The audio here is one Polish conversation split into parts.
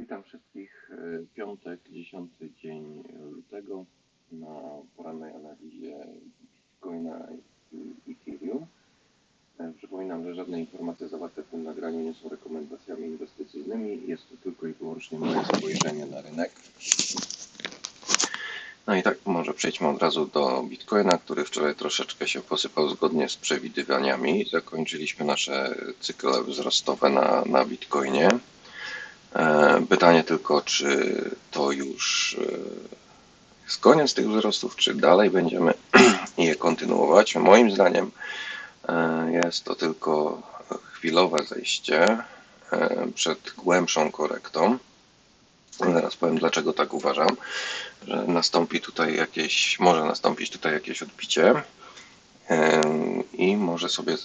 Witam wszystkich. E, Piątek, 10 dzień lutego na porannej analizie Bitcoina i Ethereum. E, Przypominam, że żadne informacje zawarte w tym nagraniu nie są rekomendacjami inwestycyjnymi. Jest to tylko i wyłącznie moje spojrzenie na rynek. No i tak może przejdźmy od razu do Bitcoina, który wczoraj troszeczkę się posypał zgodnie z przewidywaniami. Zakończyliśmy nasze cykle wzrostowe na, na Bitcoinie. E, Pytanie tylko, czy to już e, jest koniec tych wzrostów, czy dalej będziemy je kontynuować. Moim zdaniem e, jest to tylko chwilowe zejście przed głębszą korektą. Zaraz powiem, dlaczego tak uważam, że nastąpi tutaj jakieś, może nastąpić tutaj jakieś odbicie. I może sobie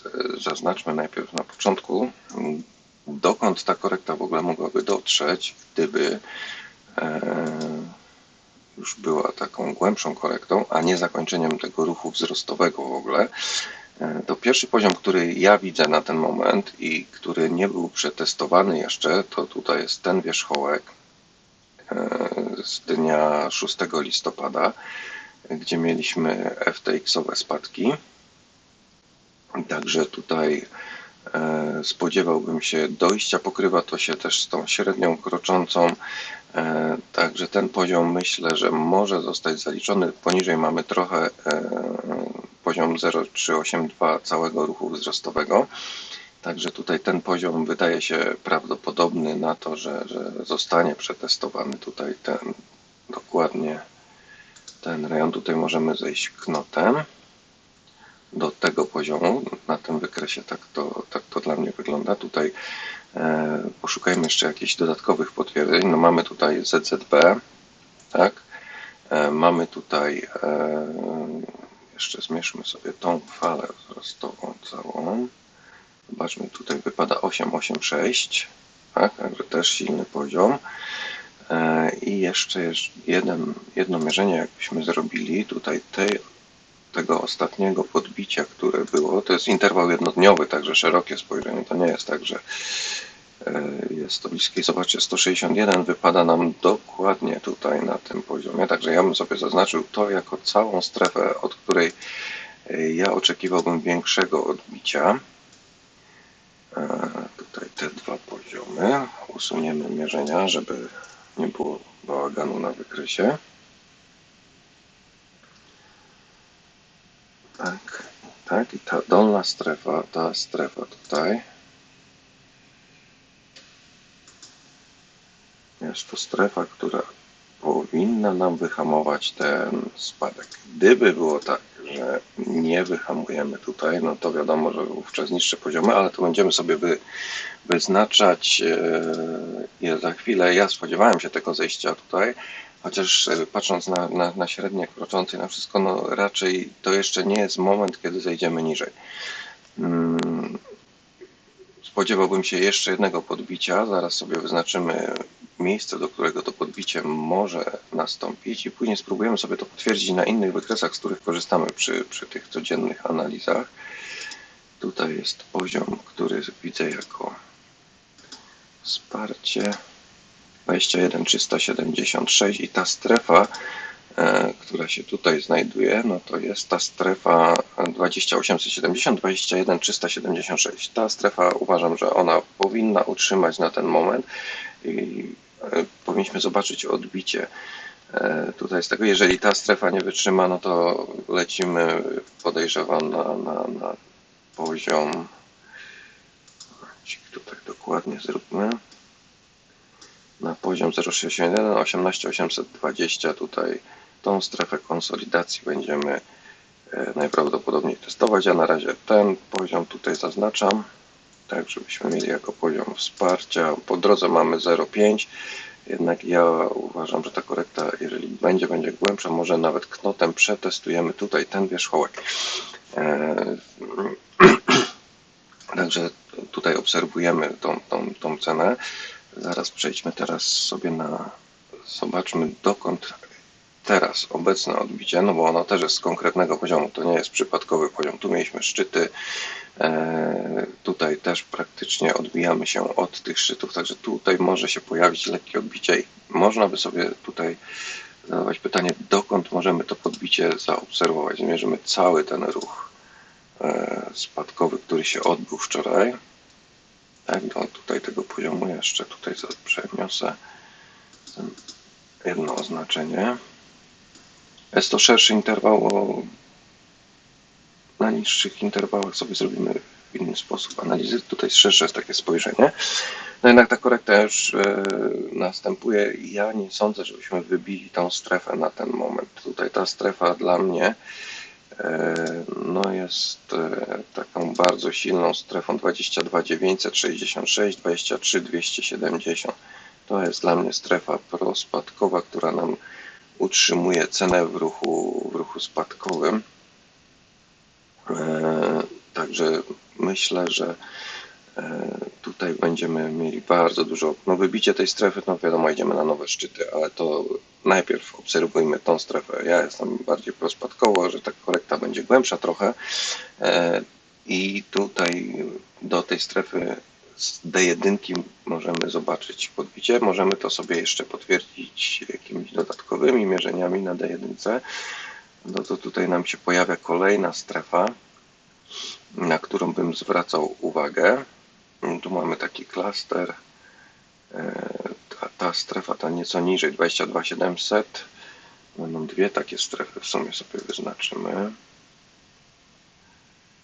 zaznaczmy najpierw na początku, dokąd ta korekta w ogóle mogłaby dotrzeć, gdyby e, już była taką głębszą korektą, a nie zakończeniem tego ruchu wzrostowego w ogóle. E, To pierwszy poziom, który ja widzę na ten moment i który nie był przetestowany jeszcze, to tutaj jest ten wierzchołek e, z dnia 6 listopada, gdzie mieliśmy FTX-owe spadki. Także tutaj spodziewałbym się dojścia, pokrywa to się też z tą średnią kroczącą, e, także ten poziom myślę, że może zostać zaliczony. Poniżej mamy trochę e, poziom 0,382 całego ruchu wzrostowego. Także tutaj ten poziom wydaje się prawdopodobny na to, że, że zostanie przetestowany tutaj ten dokładnie ten rejon. Tutaj możemy zejść knotem do tego poziomu. Na tym wykresie tak to, tak to dla mnie wygląda. Tutaj e, poszukajmy jeszcze jakichś dodatkowych potwierdzeń. No mamy tutaj ZZB, tak? E, mamy tutaj e, jeszcze zmierzmy sobie tą falę wzrostową całą. Zobaczmy, tutaj wypada 886, tak? Także też silny poziom. E, I jeszcze jedno mierzenie, jakbyśmy zrobili tutaj tej, tego ostatniego podbicia, które było. To jest interwał jednodniowy, także szerokie spojrzenie. To nie jest tak, że e, jest to bliskie. Zobaczcie, 161 wypada nam dokładnie tutaj na tym poziomie. Także ja bym sobie zaznaczył to jako całą strefę, od której e, ja oczekiwałbym większego odbicia. E, Tutaj te dwa poziomy. Usuniemy mierzenia, żeby nie było bałaganu na wykresie. Tak, tak. I ta dolna strefa, ta strefa tutaj. Jest to strefa, która powinna nam wyhamować ten spadek. Gdyby było tak, że nie wyhamujemy tutaj, no to wiadomo, że wówczas niższe poziomy, ale to będziemy sobie wy, wyznaczać e, za chwilę. Ja spodziewałem się tego zejścia tutaj, chociaż e, patrząc na, na, na średnie kroczące i na wszystko, no raczej to jeszcze nie jest moment, kiedy zejdziemy niżej. Mm, Spodziewałbym się jeszcze jednego podbicia. Zaraz sobie wyznaczymy miejsce, do którego to podbicie może nastąpić i później spróbujemy sobie to potwierdzić na innych wykresach, z których korzystamy przy, przy tych codziennych analizach. Tutaj jest poziom, który widzę jako wsparcie 21376 i ta strefa, e, która się tutaj znajduje, no to jest ta strefa 2870, 21376. Ta strefa uważam, że ona powinna utrzymać na ten moment i e, powinniśmy zobaczyć odbicie e, tutaj z tego. Jeżeli ta strefa nie wytrzyma, no to lecimy podejrzewam na, na, na poziom tutaj dokładnie zróbmy na poziom 061 18820 tutaj tą strefę konsolidacji będziemy e, najprawdopodobniej testować. Ja na razie ten poziom tutaj zaznaczam, tak żebyśmy mieli jako poziom wsparcia. Po drodze mamy 0,5, jednak ja uważam, że ta korekta, jeżeli będzie, będzie głębsza, może nawet knotem przetestujemy tutaj ten wierzchołek. E, Także tutaj obserwujemy tą, tą, tą cenę. Zaraz przejdźmy teraz sobie na. Zobaczmy, dokąd teraz obecne odbicie, no bo ono też jest z konkretnego poziomu, to nie jest przypadkowy poziom. Tu mieliśmy szczyty, e, tutaj też praktycznie odbijamy się od tych szczytów, także tutaj może się pojawić lekkie odbicie i można by sobie tutaj zadawać pytanie, dokąd możemy to podbicie zaobserwować. Zmierzymy cały ten ruch e, spadkowy, który się odbył wczoraj. Tak, do tutaj tego poziomu jeszcze tutaj przeniosę jedno oznaczenie. Jest to szerszy interwał. O... Na niższych interwałach sobie zrobimy w inny sposób analizy. Tutaj szersze jest takie spojrzenie. No jednak ta korekta już e, następuje i ja nie sądzę, żebyśmy wybili tą strefę na ten moment. Tutaj ta strefa dla mnie no jest e, taką bardzo silną strefą 22 966, 23 270. To jest dla mnie strefa prospadkowa, która nam utrzymuje cenę w ruchu, w ruchu spadkowym. E, także myślę, że e, tutaj będziemy mieli bardzo dużo. No wybicie tej strefy, no wiadomo, idziemy na nowe szczyty, ale to najpierw obserwujmy tą strefę. Ja jestem bardziej prospadkowo, że ta korekta będzie głębsza trochę. E, I tutaj do tej strefy z D1 możemy zobaczyć podbicie. Możemy to sobie jeszcze potwierdzić jakimiś dodatkowymi mierzeniami na D1. No to tutaj nam się pojawia kolejna strefa, na którą bym zwracał uwagę. Tu mamy taki klaster. E, ta, ta strefa, ta nieco niżej, 22700. Będą dwie takie strefy, w sumie sobie wyznaczymy.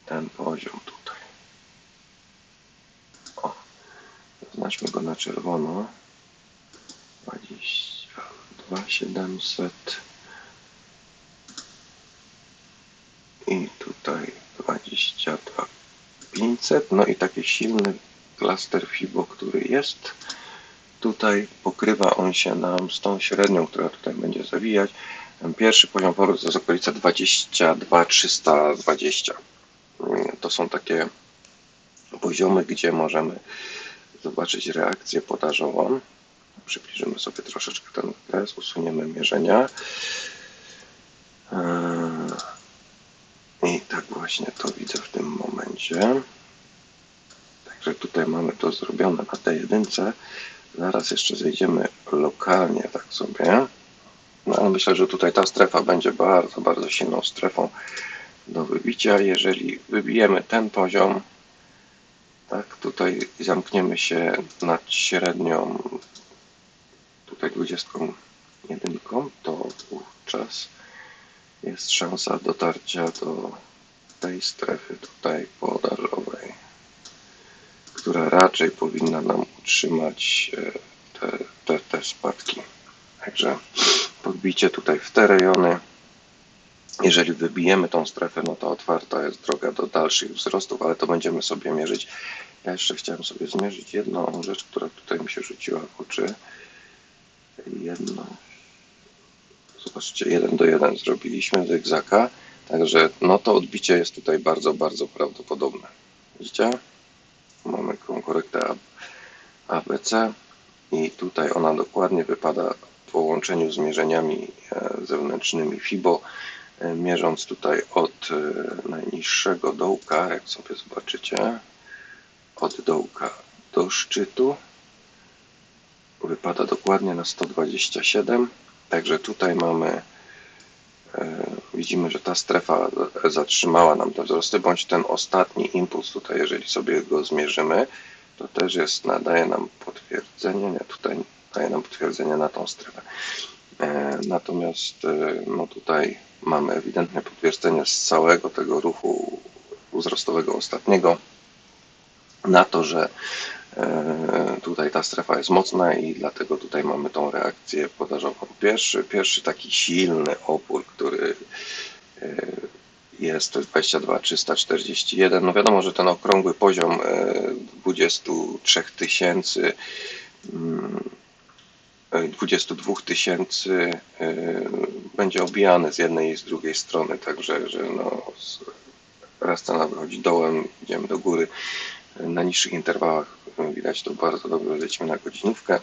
Ten poziom tutaj. Zaznaczmy go na czerwono. 22 700 i tutaj 22 500 no i taki silny klaster FIBO, który jest tutaj pokrywa on się nam z tą średnią, która tutaj będzie zawijać. Pierwszy poziom powrotu to jest okolica 22 320 to są takie poziomy, gdzie możemy zobaczyć reakcję podażową. Przybliżymy sobie troszeczkę ten wykres, usuniemy mierzenia. Eee, I tak właśnie to widzę w tym momencie. Także tutaj mamy to zrobione na tej jedynce. Zaraz jeszcze zejdziemy lokalnie tak sobie. No ale myślę, że tutaj ta strefa będzie bardzo, bardzo silną strefą do wybicia. Jeżeli wybijemy ten poziom, tak, tutaj zamkniemy się nad średnią, tutaj 21, to wówczas jest szansa dotarcia do tej strefy tutaj podażowej, która raczej powinna nam utrzymać e, te, te, te spadki. Także podbicie tutaj w te rejony. Jeżeli wybijemy tą strefę, no to otwarta jest droga do dalszych wzrostów, ale to będziemy sobie mierzyć. Ja jeszcze chciałem sobie zmierzyć jedną rzecz, która tutaj mi się rzuciła w oczy. Jedno. Zobaczcie, jeden do jeden zrobiliśmy zygzaka. Także no to odbicie jest tutaj bardzo, bardzo prawdopodobne. Widzicie? Mamy korektę ABC i tutaj ona dokładnie wypada w połączeniu z mierzeniami e, zewnętrznymi FIBO E, mierząc tutaj od e, najniższego dołka, jak sobie zobaczycie, od dołka do szczytu, wypada dokładnie na 127, także tutaj mamy, widzimy, że ta strefa zatrzymała nam te wzrosty, bądź ten ostatni impuls tutaj, jeżeli sobie go zmierzymy, to też jest, nadaje nam potwierdzenie, nie, tutaj daje nam potwierdzenie na tą strefę. Natomiast no tutaj mamy ewidentne potwierdzenie z całego tego ruchu wzrostowego ostatniego na to, że e, tutaj ta strefa jest mocna i dlatego tutaj mamy tą reakcję podażową. Pierwszy, pierwszy taki silny opór, który e, jest, to jest 22 341. No wiadomo, że ten okrągły poziom 23 e, tysięcy 22 tysięcy e, będzie obijany z jednej i z drugiej strony, także że no, raz cena wychodzi dołem, idziemy do góry. Na niższych interwałach widać to bardzo dobrze, lecimy na godzinówkę.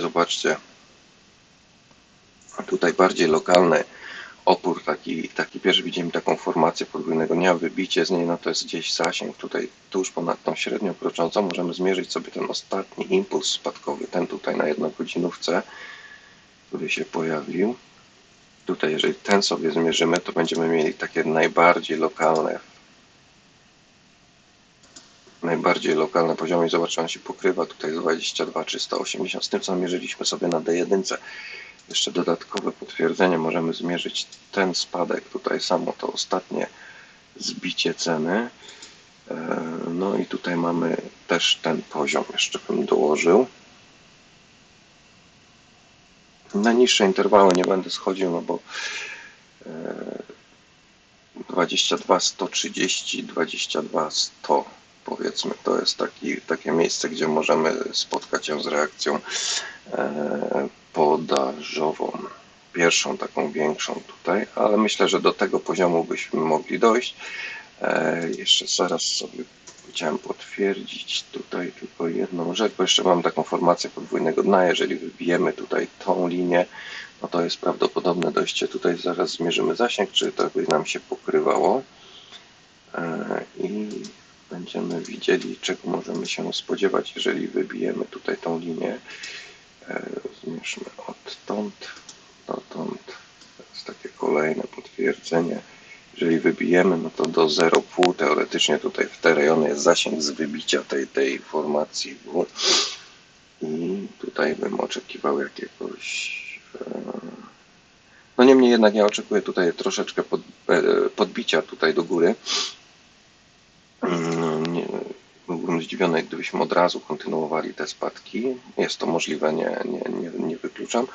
Zobaczcie, Tutaj bardziej lokalny opór, taki, taki pierwszy widzimy taką formację podwójnego dnia, wybicie z niej, no to jest gdzieś zasięg tutaj tuż ponad tą średnią kroczącą, możemy zmierzyć sobie ten ostatni impuls spadkowy, ten tutaj na jednogodzinówce, który się pojawił. Tutaj jeżeli ten sobie zmierzymy, to będziemy mieli takie najbardziej lokalne najbardziej lokalne poziomy i zobaczcie, on się pokrywa. Tutaj z 22 380 z tym co mierzyliśmy sobie na D1 jeszcze dodatkowe potwierdzenie. Możemy zmierzyć ten spadek. Tutaj samo to ostatnie zbicie ceny. E, no i tutaj mamy też ten poziom. Jeszcze bym dołożył. Na niższe interwały nie będę schodził no bo e, 22 130 22 100 powiedzmy to jest taki, takie miejsce gdzie możemy spotkać się z reakcją e, podażową. Pierwszą taką większą tutaj, ale myślę, że do tego poziomu byśmy mogli dojść. E, jeszcze zaraz sobie chciałem potwierdzić tutaj tylko jedną rzecz, bo jeszcze mam taką formację podwójnego dna. Jeżeli wybijemy tutaj tą linię, no to jest prawdopodobne dojście tutaj. Zaraz zmierzymy zasięg, czy to by nam się pokrywało. E, I będziemy widzieli, czego możemy się spodziewać, jeżeli wybijemy tutaj tą linię E, zmierzmy odtąd dotąd. To jest takie kolejne potwierdzenie. Jeżeli wybijemy, no to do 0,5 teoretycznie tutaj w te rejony jest zasięg z wybicia tej, tej formacji W. I tutaj bym oczekiwał jakiegoś. E, no niemniej jednak ja oczekuję tutaj troszeczkę pod, e, podbicia tutaj do góry. Mm, nie, byłbym zdziwiony, gdybyśmy od razu kontynuowali te spadki. Jest to możliwe, nie, nie, nie, nie wykluczam,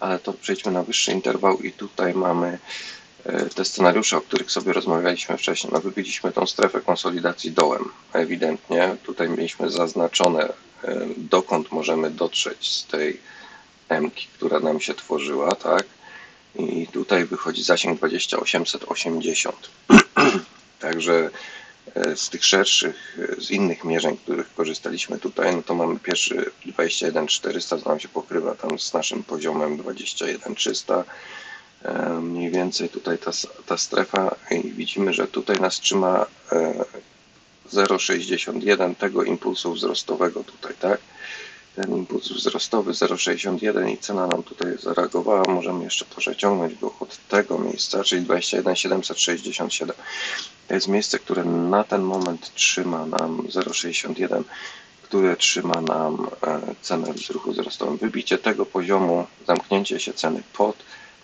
ale to przejdźmy na wyższy interwał i tutaj mamy e, te scenariusze, o których sobie rozmawialiśmy wcześniej. No, wybiliśmy tą strefę konsolidacji dołem. Ewidentnie tutaj mieliśmy zaznaczone, e, dokąd możemy dotrzeć z tej M, która nam się tworzyła, tak? I tutaj wychodzi zasięg 2880. Także z tych szerszych, e, z innych mierzeń, których korzystaliśmy tutaj, no to mamy pierwszy 21400, to nam się pokrywa tam z naszym poziomem 21300. E, mniej więcej tutaj ta, ta strefa i widzimy, że tutaj nas trzyma 0,61 tego impulsu wzrostowego tutaj, tak? Ten impuls wzrostowy 0,61 i cena nam tutaj zareagowała. Możemy jeszcze przeciągnąć go od tego miejsca, czyli 21,767. To jest miejsce, które na ten moment trzyma nam 0,61, które trzyma nam e, cenę w ruchu wzrostowym. Wybicie tego poziomu, zamknięcie się ceny pod,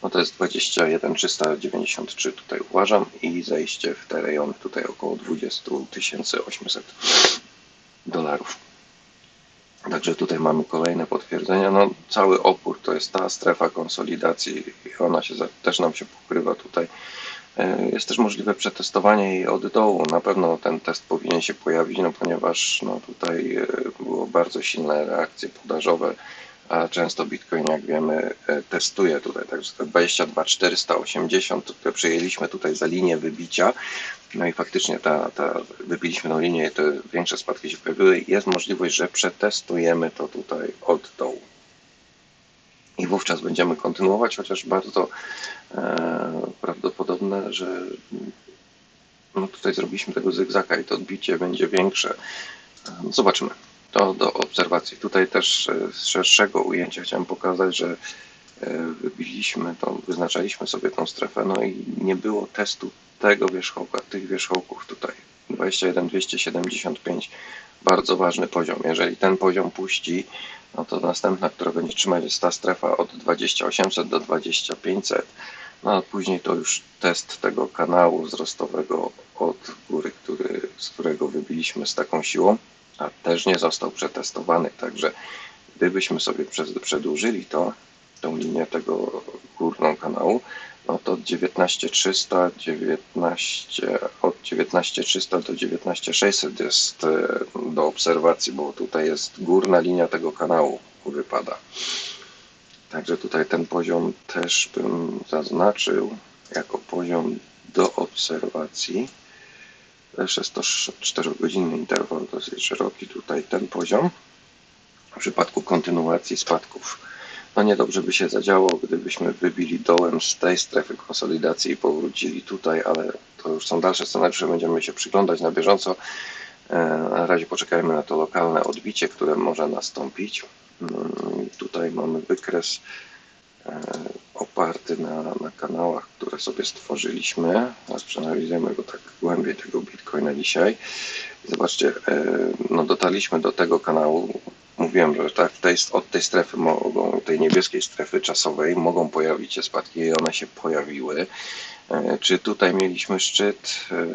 no to jest 21,393 tutaj uważam i zejście w te rejony tutaj około 20 800 dolarów. Także tutaj mamy kolejne potwierdzenia. No, cały opór to jest ta strefa konsolidacji i ona się też nam się pokrywa tutaj E, jest też możliwe przetestowanie jej od dołu. Na pewno ten test powinien się pojawić, no ponieważ no tutaj e, było bardzo silne reakcje podażowe, a często Bitcoin, jak wiemy, e, testuje tutaj. Także te 22 480, które przyjęliśmy tutaj za linię wybicia, no i faktycznie ta, ta, wybiliśmy tą linię i te większe spadki się pojawiły. Jest możliwość, że przetestujemy to tutaj od dołu i wówczas będziemy kontynuować, chociaż bardzo e, prawdopodobne, że no tutaj zrobiliśmy tego zygzaka i to odbicie będzie większe. E, zobaczymy. To do obserwacji. Tutaj też e, z szerszego ujęcia chciałem pokazać, że e, wybiliśmy tą, wyznaczaliśmy sobie tą strefę, no i nie było testu tego wierzchołka, tych wierzchołków tutaj. 21 275 bardzo ważny poziom. Jeżeli ten poziom puści, no to następna, która będzie trzymać jest ta strefa od 2800 do 2500. No a później to już test tego kanału wzrostowego od góry, który, z którego wybiliśmy z taką siłą, a też nie został przetestowany. Także gdybyśmy sobie przedłużyli to, tą linię tego górną kanału, no to 19300, 19, od 19300 do 19600 jest e, do obserwacji, bo tutaj jest górna linia tego kanału wypada. Także tutaj ten poziom też bym zaznaczył jako poziom do obserwacji. Też jest to 4-godzinny interwał, dosyć szeroki tutaj ten poziom. W przypadku kontynuacji spadków No niedobrze by się zadziało, gdybyśmy wybili dołem z tej strefy konsolidacji i powrócili tutaj, ale to już są dalsze scenariusze, będziemy się przyglądać na bieżąco. E, Na razie poczekajmy na to lokalne odbicie, które może nastąpić. Mm, Tutaj mamy wykres oparty na, na kanałach, które sobie stworzyliśmy. Teraz przeanalizujemy go tak głębiej, tego Bitcoina dzisiaj. Zobaczcie, e, no dotarliśmy do tego kanału. Mówiłem, że tak, tej, od tej strefy mogą, tej niebieskiej strefy czasowej mogą pojawić się spadki i one się pojawiły. E, Czy tutaj mieliśmy szczyt? E,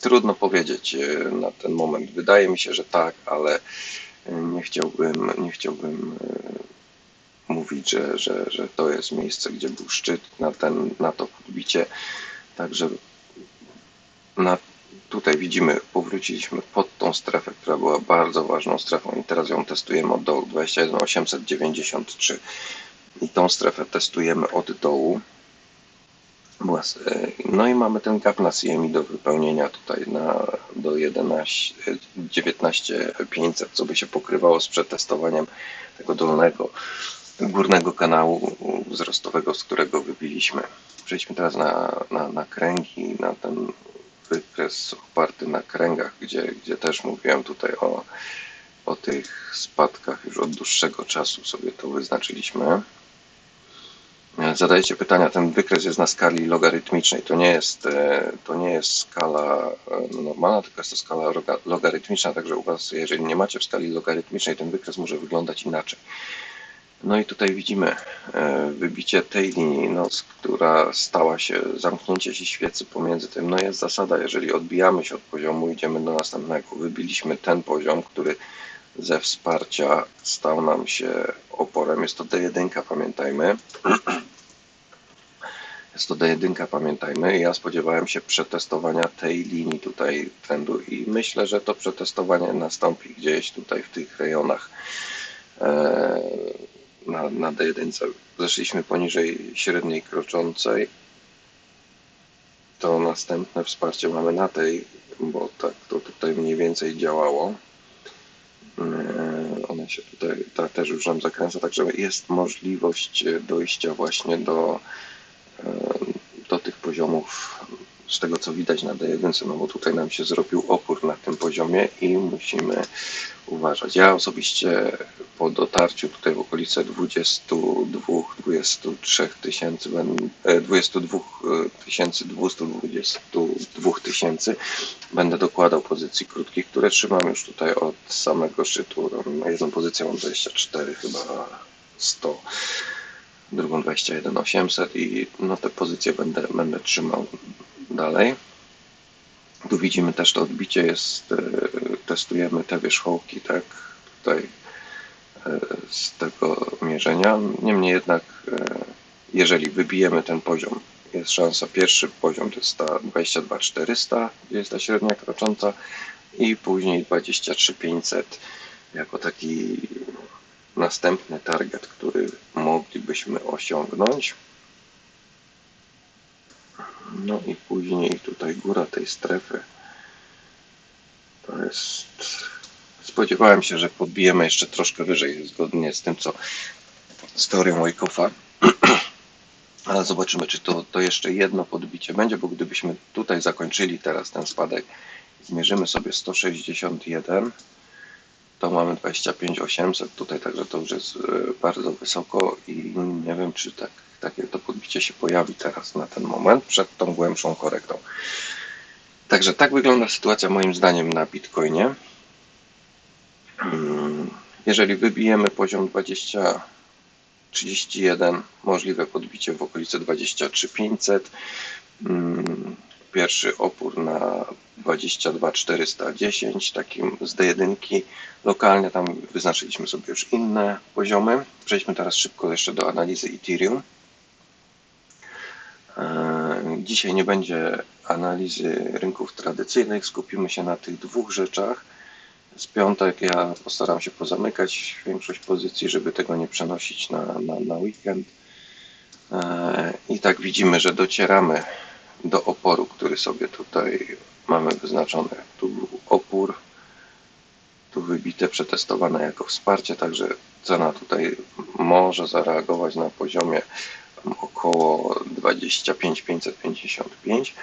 Trudno powiedzieć e, na ten moment. Wydaje mi się, że tak, ale nie chciałbym, nie chciałbym e, mówić, że, że, że to jest miejsce, gdzie był szczyt na, ten, na to podbicie. Także na, tutaj widzimy, powróciliśmy pod tą strefę, która była bardzo ważną strefą i teraz ją testujemy od dołu 21893 i tą strefę testujemy od dołu. E, No i mamy ten gap na CMI do wypełnienia tutaj na, do 11, e, 19500, co by się pokrywało z przetestowaniem tego dolnego, górnego kanału wzrostowego, z którego wybiliśmy. Przejdźmy teraz na, na, na kręgi, na ten wykres oparty na kręgach, gdzie, gdzie też mówiłem tutaj o, o tych spadkach już od dłuższego czasu sobie to wyznaczyliśmy. Zadajecie pytania, ten wykres jest na skali logarytmicznej. To nie jest, e, to nie jest skala e, normalna, tylko jest to skala logarytmiczna, także u Was, jeżeli nie macie w skali logarytmicznej, ten wykres może wyglądać inaczej. No i tutaj widzimy e, wybicie tej linii, no, która stała się, zamknięcie się świecy pomiędzy tym. No jest zasada, jeżeli odbijamy się od poziomu, idziemy do następnego. Wybiliśmy ten poziom, który ze wsparcia stał nam się oporem. Jest to D1, pamiętajmy. Jest to D1, pamiętajmy. Ja spodziewałem się przetestowania tej linii tutaj trendu i myślę, że to przetestowanie nastąpi gdzieś tutaj w tych rejonach e, na, na D1. Zeszliśmy poniżej średniej kroczącej. To następne wsparcie mamy na tej, bo tak to tutaj mniej więcej działało. E, Ona się tutaj ta też już nam zakręca, także jest możliwość dojścia właśnie do, e, do tych poziomów, z tego co widać na D1, no bo tutaj nam się zrobił opór na tym poziomie i musimy uważać. Ja osobiście po dotarciu tutaj w okolice 22-23 tysięcy, ben- e, 22 tysięcy, 222 tysięcy będę dokładał pozycji krótkich, które trzymam już tutaj od samego szczytu. Tam Jedną pozycję mam 24 chyba 100, drugą 21 800 i no te pozycje będę, będę trzymał dalej. Tu widzimy też to odbicie jest, e, testujemy te wierzchołki, tak, tutaj e, z tego mierzenia. Niemniej jednak, e, jeżeli wybijemy ten poziom, jest szansa, pierwszy poziom to jest ta 22 400, gdzie jest ta średnia krocząca i później 23 500 jako taki następny target, który moglibyśmy osiągnąć. No i później tutaj góra tej strefy. To jest. Spodziewałem się, że podbijemy jeszcze troszkę wyżej, zgodnie z tym, co z teorią Wyckofa. Ale zobaczymy, czy to, to jeszcze jedno podbicie będzie, bo gdybyśmy tutaj zakończyli teraz ten spadek, zmierzymy sobie 161, to mamy 25 800 tutaj, także to już jest e, bardzo wysoko i nie wiem, czy tak, takie to podbicie się pojawi teraz na ten moment, przed tą głębszą korektą. Także tak wygląda sytuacja moim zdaniem na Bitcoinie. Mm, Jeżeli wybijemy poziom 20, 31, możliwe podbicie w okolicy 23 500. Mm, Pierwszy opór na 22 410, takim z D1. Lokalnie tam wyznaczyliśmy sobie już inne poziomy. Przejdźmy teraz szybko jeszcze do analizy Ethereum. E, Dzisiaj nie będzie analizy rynków tradycyjnych, skupimy się na tych dwóch rzeczach. Z piątek ja postaram się pozamykać większość pozycji, żeby tego nie przenosić na, na, na weekend. E, I tak widzimy, że docieramy do oporu, który sobie tutaj mamy wyznaczony. Tu był opór tu wybite, przetestowane jako wsparcie, także cena tutaj może zareagować na poziomie około 25 555.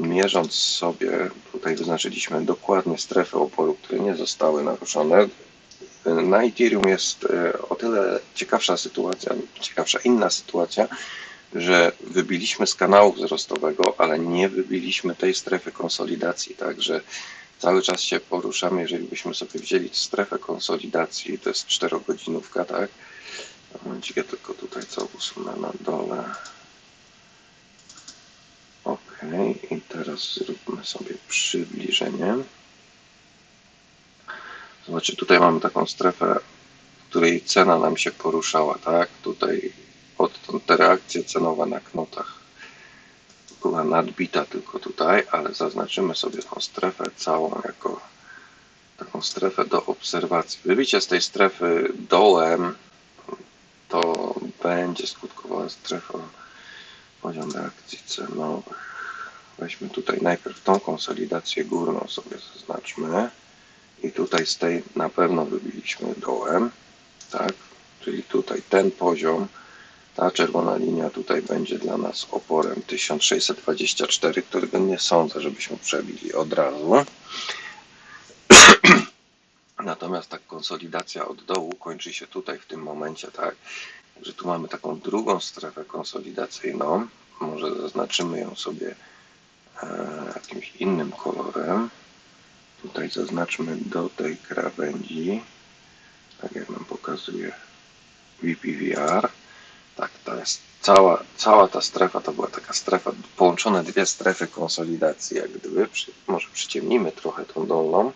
Mierząc sobie, tutaj wyznaczyliśmy dokładnie strefy oporu, które nie zostały naruszone. Na Ethereum jest e, o tyle ciekawsza sytuacja, ciekawsza inna sytuacja, że wybiliśmy z kanału wzrostowego, ale nie wybiliśmy tej strefy konsolidacji, także cały czas się poruszamy, jeżeli byśmy sobie wzięli strefę konsolidacji, to jest 4-godzinówka, tak? Momencik, ja tylko tutaj co usunę na dole. Ok, i teraz zróbmy sobie przybliżenie. Zobaczcie, tutaj mamy taką strefę, w której cena nam się poruszała, tak? Tutaj odtąd te reakcje cenowe na knotach była nadbita tylko tutaj, ale zaznaczymy sobie tą strefę całą jako taką strefę do obserwacji. Wybicie z tej strefy dołem to będzie skutkowała strefa poziom reakcji cenowych. Weźmy tutaj najpierw tą konsolidację górną sobie zaznaczmy i tutaj z tej na pewno wybiliśmy dołem, tak? Czyli tutaj ten poziom, ta czerwona linia tutaj będzie dla nas oporem 1624, którego nie sądzę, żebyśmy przebili od razu. Natomiast ta konsolidacja od dołu kończy się tutaj w tym momencie, tak? Że tu mamy taką drugą strefę konsolidacyjną. Może zaznaczymy ją sobie jakimś innym kolorem. Tutaj zaznaczmy do tej krawędzi, tak jak nam pokazuje VPVR. Tak, to jest cała, cała ta strefa, to była taka strefa, połączone dwie strefy konsolidacji, jak gdyby. Przy, może przyciemnimy trochę tą dolną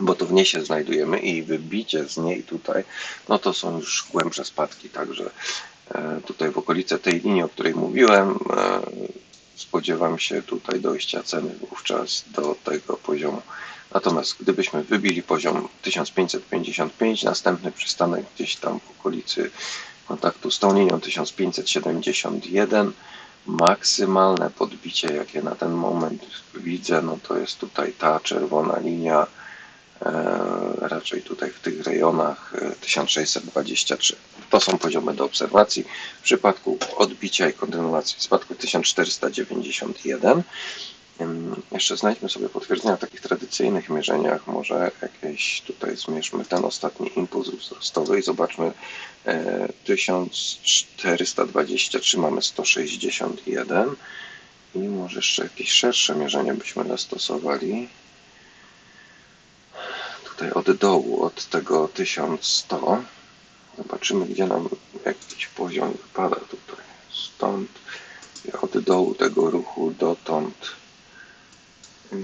bo to w niej się znajdujemy i wybicie z niej tutaj, no to są już głębsze spadki, także e, tutaj w okolice tej linii, o której mówiłem, e, spodziewam się tutaj dojścia ceny wówczas do tego poziomu. Natomiast gdybyśmy wybili poziom 1555, następny przystanek gdzieś tam w okolicy kontaktu z tą linią 1571, maksymalne podbicie, jakie na ten moment widzę, no to jest tutaj ta czerwona linia, raczej tutaj w tych rejonach e, 1623. To są poziomy do obserwacji. W przypadku odbicia i kontynuacji w spadku 1491. Ym, Jeszcze znajdźmy sobie potwierdzenia w takich tradycyjnych mierzeniach. Może jakieś tutaj zmierzmy ten ostatni impuls wzrostowy i zobaczmy e, 1423 mamy 161 i może jeszcze jakieś szersze mierzenie byśmy zastosowali. Tutaj od dołu, od tego 1100 Zobaczymy, gdzie nam jakiś poziom wypada tutaj. Stąd od dołu tego ruchu dotąd.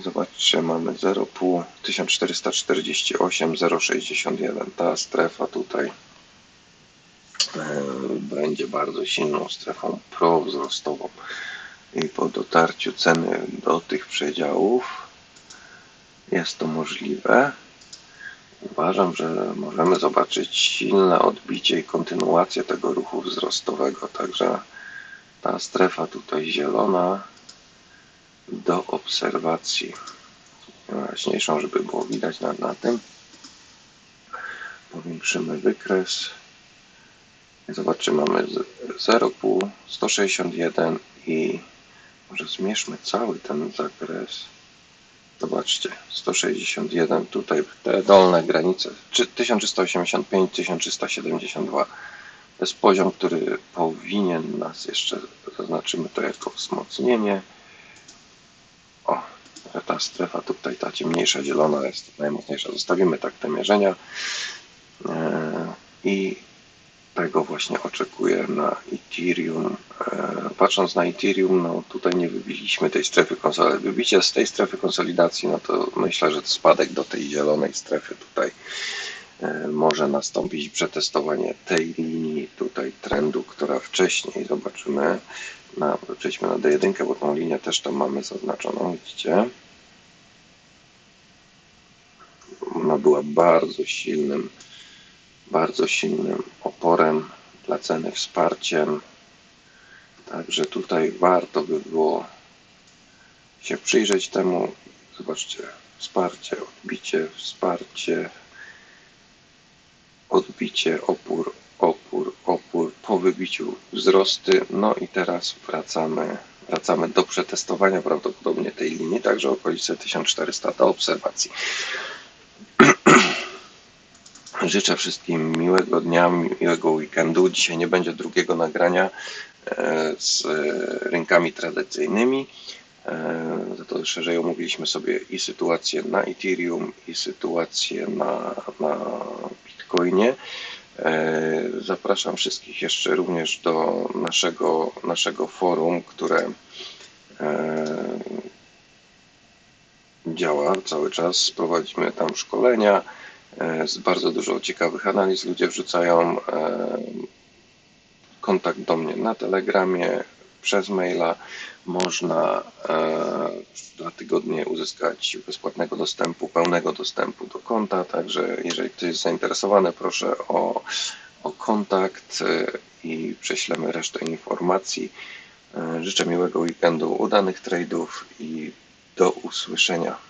Zobaczcie, mamy 0,5 1448 0,61. Ta strefa tutaj e, będzie bardzo silną strefą prowzrostową. I po dotarciu ceny do tych przedziałów jest to możliwe. Uważam, że możemy zobaczyć silne odbicie i kontynuację tego ruchu wzrostowego, także ta strefa tutaj zielona do obserwacji. Jaśniejszą, żeby było widać na, na tym. Powiększymy wykres. Zobaczymy, mamy 0,5, 161 i może zmierzmy cały ten zakres. Zobaczcie, 161 tutaj, te dolne granice, 1385, 1372. To jest poziom, który powinien nas jeszcze, zaznaczymy to jako wzmocnienie. O, ta strefa tutaj, ta ciemniejsza, zielona jest najmocniejsza. Zostawimy tak te mierzenia e, i tego właśnie oczekuję na Ethereum. E, Patrząc na Ethereum, no tutaj nie wybiliśmy tej strefy konsolidacji. Wybicie z tej strefy konsolidacji, no to myślę, że spadek do tej zielonej strefy tutaj e, może nastąpić przetestowanie tej linii tutaj trendu, która wcześniej zobaczymy. Na, przejdźmy na D1, bo tą linię też tam mamy zaznaczoną, widzicie? Ona była bardzo silnym bardzo silnym oporem dla ceny, wsparciem. Także tutaj warto by było się przyjrzeć temu. Zobaczcie, wsparcie, odbicie, wsparcie, odbicie, opór, opór, opór, po wybiciu wzrosty. No i teraz wracamy, wracamy do przetestowania prawdopodobnie tej linii, także okolice 1400 do obserwacji. Życzę wszystkim miłego dnia, miłego weekendu. Dzisiaj nie będzie drugiego nagrania e, z rynkami tradycyjnymi. E, Za to szerzej omówiliśmy sobie i sytuację na Ethereum, i sytuację na, na Bitcoinie. E, Zapraszam wszystkich jeszcze również do naszego, naszego forum, które e, działa cały czas. Prowadzimy tam szkolenia e, z bardzo dużo ciekawych analiz. Ludzie wrzucają e, kontakt do mnie na Telegramie, przez maila. Można e, dwa tygodnie uzyskać bezpłatnego dostępu, pełnego dostępu do konta. Także jeżeli ktoś jest zainteresowany, proszę o, o kontakt e, i prześlemy resztę informacji. Życzę miłego weekendu, udanych trade'ów i do usłyszenia